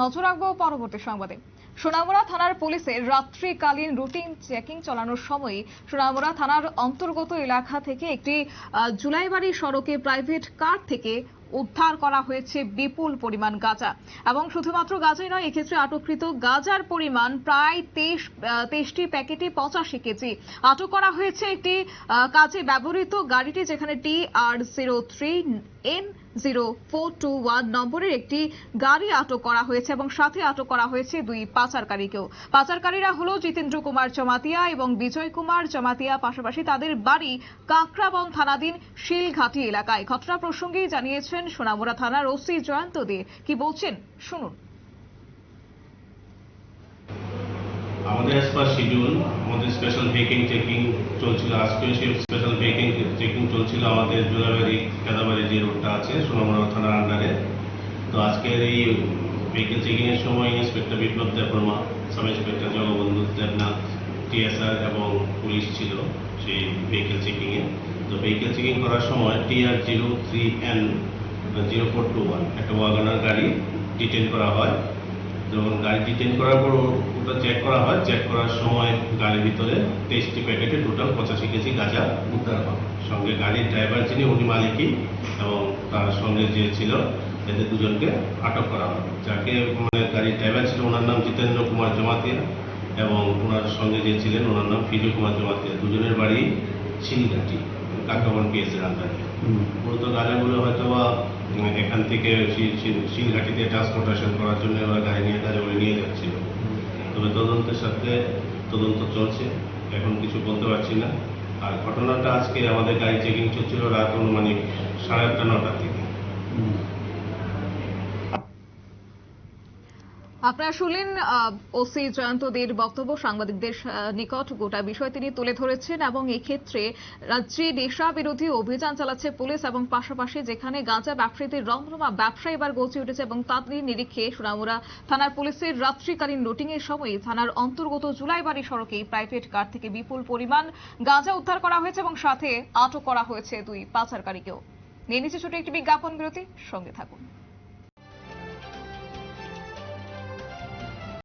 নজর রাখব পরবর্তী সংবাদে। সোনামুড়া থানার পুলিশের রাত্রিকালীন রুটিন চেকিং চালানোর সময় সোনামুড়া থানার অন্তর্গত এলাকা থেকে একটি জুলাইবাড়ি সড়কে প্রাইভেট কার থেকে উদ্ধার করা হয়েছে বিপুল পরিমাণ গাঁজা। এবং শুধুমাত্র গাঁজাই নয়, এক্ষেত্রে আটককৃত গাঁজার পরিমাণ প্রায় তেইশ তেইশটি প্যাকেটে পঁচাশি কেজি আটক করা হয়েছে একটি কাজে ব্যবহৃত গাড়িটি যেখানে T R zero three N zero four two one নম্বরের একটি গাড়ি আটক করা হয়েছে এবং সাথে আটক করা হয়েছে দুই পাচারকারীকেও। পাচারকারীরা হলো জিতেন্দ্র কুমার জমাতিয়া এবং বিজয় কুমার জমাতিয়া পাশাপাশি তাদের বাড়ি কাকরাবন থানাধীন শিলঘাটি এলাকায়। ঘটনা প্রসঙ্গেই জানিয়েছেন সোনামুড়া থানার ওসি জয়ন্ত দে। কি বলছেন? শুনুন। আমাদের অ্যাজ পার শিডিউল আমাদের স্পেশাল বেকিং চেকিং চলছিল। আজকেও সেই স্পেশাল বেকিং চেকিং চলছিল আমাদের জোড়াবাড়ি কেদাবাড়ি যে রোডটা আছে, সোনামুড়া থানার আন্ডারে তো আজকের এই ভেহিকেল চেকিং এর সময় inspector Biplab Debbarma sub inspector Jagabandhu Debnath TSR এবং পুলিশ ছিল সেই ভেহিকেল চেকিং এ। তো ভেহিকেল চেকিং করার সময় TR zero three N zero four two one একটা ওয়াগনার গাড়ি ডিটেন করা হয়। যখন গাড়ি ডিটেন করার পর ওটা চেক করা হয় চেক করার সময় গাড়ির ভিতরে তেইশটি প্যাকেটে টোটাল পঁচাশি কেজি গাঁজা উদ্ধার হয়। সঙ্গে গাড়ির ড্রাইভার যিনি উনি মালিকই এবং তার সঙ্গে যে ছিল এদের দুজনকে আটক করা হয়। যাকে মানে গাড়ির ড্রাইভার ছিল ওনার নাম জিতেন্দ্র কুমার জমাতিয়া এবং ওনার সঙ্গে যে ছিলেন ওনার নাম ফিজু কুমার জমাতিয়া। দুজনের বাড়ি শিলঘাটি কাকাবন পিএসের আন্ডারে মূলত গাড়িগুলো হয়তো বা এখান থেকে শিল- শিল- শিলঘাটিতে ট্রান্সপোর্টেশন করার জন্য ওরা গাড়ি নিয়ে গাড়িগুলো নিয়ে যাচ্ছিল। তবে তদন্তের সাথে তদন্ত চলছে, এখন কিছু বলতে পারছি না। আর ঘটনাটা আজকে আমাদের গাড়ি চেকিং চলছিল রাত অনুমানিক সাড়ে আটটা, নটার দিকে। আপনারা শুনলেন ওসি জয়ন্ত দের বক্তব্য সাংবাদিকদের নিকট। গোটা বিষয় তিনি তুলে ধরেছেন এবং এক্ষেত্রে রাজ্যে নেশা বিরোধী অভিযান চালাচ্ছে পুলিশ এবং পাশাপাশি যেখানে গাঁজা ব্যবসায়ীদের রমরমা ব্যবসা এবার গড়ে উঠেছে এবং তাদের নিরিখে সোনামুড়া থানার পুলিশের রাত্রিকালীন রুটিং এর সময় থানার অন্তর্গত জুলাইবাড়ি সড়কে প্রাইভেট কার থেকে বিপুল পরিমাণ গাঁজা উদ্ধার করা হয়েছে এবং সাথে আটক করা হয়েছে দুই পাচারকারীকেও। নিয়ে নিচ্ছে ছোট একটি বিজ্ঞাপন বিরতি, সঙ্গে থাকুন।